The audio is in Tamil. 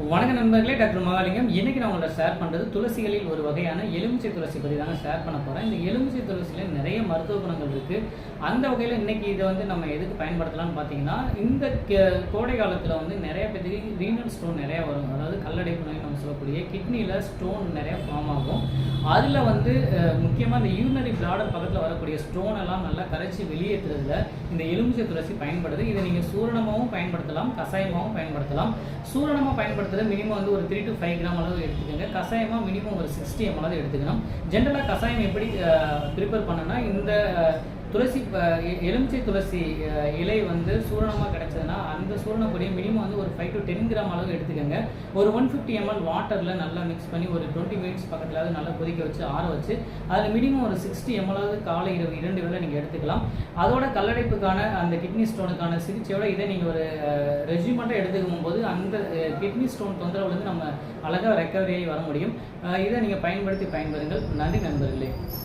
வணக்க நண்பர்களே டாக்டர் மகாலிங்கம். இன்னைக்கு நான் உங்களை ஷேர் பண்ணுறது துளசிகளில் ஒரு வகையான எலுமிச்சை துளசி பற்றி தாங்க ஷேர் பண்ண போகிறேன் இந்த எலுமிச்சை துளசியில் நிறைய மருத்துவ குணங்கள் இருக்குது அந்த வகையில் இன்னைக்கு இதை வந்து நம்ம எதுக்கு பயன்படுத்தலாம்னு பார்த்தீங்கன்னா இந்த கே- கோடை காலத்தில் வந்து நிறைய பேருக்கு ரீனல் ஸ்டோன் நிறைய வரும். அதாவது கல்லடை இருக்கக்கூடிய கிட்னியில் ஸ்டோன் நிறைய ஃபார்ம் ஆகும். அதில் வந்து முக்கியமாக இந்த யூனரி பிளாடர் பக்கத்தில் வரக்கூடிய ஸ்டோன் எல்லாம் நல்லா கரைச்சி வெளியேற்றுறதுல இந்த எலுமிச்சை துளசி பயன்படுது. இதை நீங்கள் சூரணமாகவும் பயன்படுத்தலாம் கஷாயமாகவும் பயன்படுத்தலாம். சூரணமாக பயன்படுத்துறது மினிமம் வந்து ஒரு த்ரீ டு ஃபைவ் கிராம் அளவு எடுத்துக்கோங்க. கஷாயமாக மினிமம் ஒரு சிக்ஸ்டி எம் அளவு எடுத்துக்கணும். ஜென்ரலாக கஷாயம் எப்படி ப்ரிப்பேர் பண்ணுன்னா இந்த துளசி எ- எலுமிச்சை துளசி இலை வந்து சூரணமாக கிடச்சதுன்னா அந்த சூரணப்பொடியை மினிமம் வந்து ஒரு ஃபைவ் டு டென் கிராம் அளவு எடுத்துக்கோங்க. ஒரு ஒன் ஃபிஃப்டி எம்எல் வாட்டரில் நல்லா மிக்ஸ் பண்ணி ஒரு டுவெண்ட்டி மினிட்ஸ் பக்கத்தில் நல்லா கொதிக்க வச்சு ஆற வச்சு அதில் மினிமம் ஒரு சிக்ஸ்டி எம்எல்லாவது காலை இரவு இரண்டு வேலை நீங்கள் எடுத்துக்கலாம். அதோட கல்லடைப்புக்கான அந்த கிட்னி ஸ்டோனுக்கான சிகிச்சையோட இதை நீங்கள் ஒரு ரெஜிமெண்ட்டாக எடுத்துக்கும் போது அந்த கிட்னி ஸ்டோன் தொந்தரவுலேருந்து நம்ம அழகாக ரெக்கவரி ஆகி வர முடியும். இதை நீங்கள் பயன்படுத்தி பயன்பெறுங்கள். நன்றி நண்பர்களே.